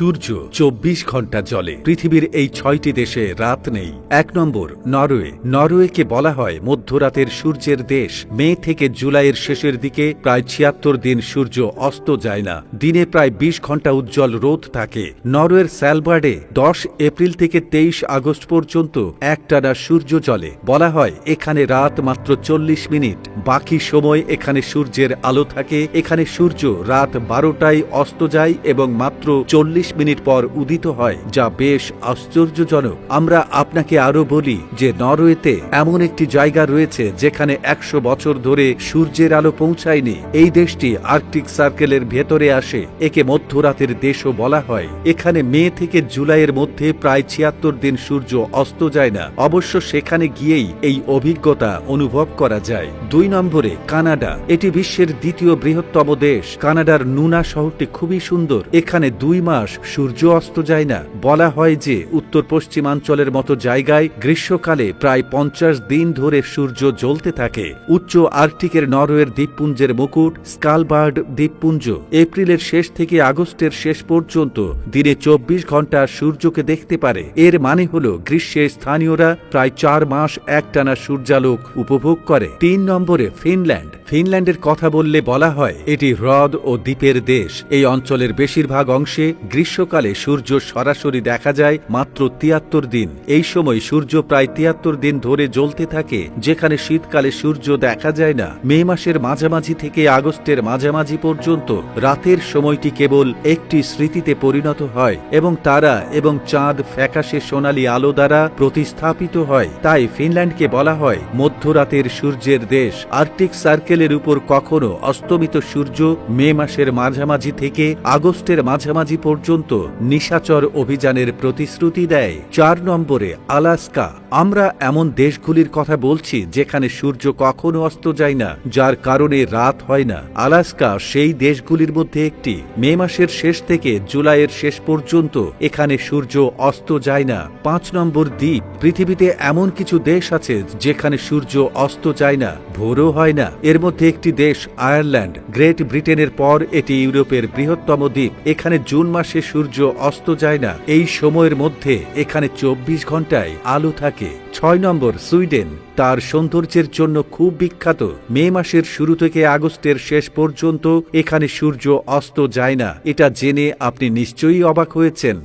সূর্য চব্বিশ ঘণ্টা জলে পৃথিবীর এই ছয়টি দেশে রাত নেই। এক নম্বর, নরওয়ে। নরওয়েকে বলা হয় মধ্যরাতের সূর্যের দেশ। মে থেকে জুলাইয়ের শেষের দিকে প্রায় ছিয়াত্তর দিন সূর্য অস্ত যায় না। দিনে প্রায় বিশ ঘণ্টা উজ্জ্বল রোদ থাকে। নরওয়ের স্যালবার্ডে দশ এপ্রিল থেকে তেইশ আগস্ট পর্যন্ত একটানা সূর্য জলে বলা হয় এখানে রাত মাত্র চল্লিশ মিনিট। বাকি সময় এখানে সূর্যের আলো থাকে। এখানে সূর্য রাত বারোটায় অস্ত যায় এবং মাত্র চল্লিশ মিনিট পর উদিত হয়, যা বেশ আশ্চর্যজনক। আমরা আপনাকে আরও বলি যে নরওয়েতে এমন একটি জায়গা রয়েছে যেখানে একশো বছর ধরে সূর্যের আলো পৌঁছায়নি। এই দেশটি আর্কটিক সার্কেলের ভেতরে আসে, একে মধ্যরাতের দেশও বলা হয়। এখানে মে থেকে জুলাইয়ের মধ্যে প্রায় ছিয়াত্তর দিন সূর্য অস্ত যায় না। অবশ্য সেখানে গিয়েই এই অভিজ্ঞতা অনুভব করা যায়। দুই নম্বরে, কানাডা। এটি বিশ্বের দ্বিতীয় বৃহত্তম দেশ। কানাডার নুনা শহরটি খুবই সুন্দর। এখানে দুই মাস সূর্য অস্ত যায় না। বলা হয় যে উত্তর পশ্চিমাঞ্চলের মতো জায়গায় গ্রীষ্মকালে প্রায় পঞ্চাশ দিন ধরে সূর্য জ্বলতে থাকে। উচ্চ আর্কটিকের নরওয়ের দ্বীপপুঞ্জের মুকুট, স্কালবার্ড দ্বীপপুঞ্জ এপ্রিলের শেষ থেকে আগস্টের শেষ পর্যন্ত দিনে চব্বিশ ঘণ্টা সূর্যকে দেখতে পারে। এর মানে হল, গ্রীষ্মে স্থানীয়রা প্রায় চার মাস একটানা সূর্যালোক উপভোগ করে। তিন নম্বরে ফিনল্যান্ড। ফিনল্যান্ডের কথা বললে বলা হয়, এটি হ্রদ ও দ্বীপের দেশ। এই অঞ্চলের বেশিরভাগ অংশে গ্রীষ্মকালে সূর্য সরাসরি দেখা যায় মাত্র তিয়াত্তর দিন। এই সময় সূর্য প্রায় তিয়াত্তর দিন ধরে জ্বলতে থাকে, যেখানে শীতকালে সূর্য দেখা যায় না। মে মাসের মাঝামাঝি থেকে আগস্টের মাঝামাঝি পর্যন্ত রাতের সময়টি কেবল একটি স্মৃতিতে পরিণত হয় এবং তারা এবং চাঁদ ফ্যাকাশে সোনালী আলো দ্বারা প্রতিস্থাপিত হয়। তাই ফিনল্যান্ডকে বলা হয় মধ্যরাতের সূর্যের দেশ। আর্কটিক সার্কেলের উপর কখনো অস্তমিত সূর্য মে মাসের মাঝামাঝি থেকে আগস্টের মাঝামাঝি পর্যন্ত নিশাচর অভিযানের প্রতিশ্রুতি দেয় চার নম্বরে আলাস্কা। আমরা এমন দেশগুলির কথা বলছি যেখানে সূর্য কখনো অস্ত যায় না, যার কারণে রাত হয় না। আলাস্কা সেই দেশগুলির মধ্যে একটি। মে মাসের শেষ থেকে জুলাইয়ের শেষ পর্যন্ত এখানে সূর্য অস্ত যায় না। পাঁচ নম্বর দ্বীপ। পৃথিবীতে এমন কিছু দেশ আছে যেখানে সূর্য অস্ত যায় না, ভোরও হয় না। এর মধ্যে একটি দেশ আয়ারল্যান্ড। গ্রেট ব্রিটেনের পর এটি ইউরোপের বৃহত্তম দ্বীপ। এখানে জুন মাসে সূর্য অস্ত যায় না, এই সময়ের মধ্যে এখানে চব্বিশ ঘন্টায় আলো থাকে। ছয় নম্বর, সুইডেন। তার সৌন্দর্যের জন্য খুব বিখ্যাত। মে মাসের শুরু থেকে আগস্টের শেষ পর্যন্ত এখানে সূর্য অস্ত যায় না। এটা জেনে আপনি নিশ্চয়ই অবাক হয়েছেন।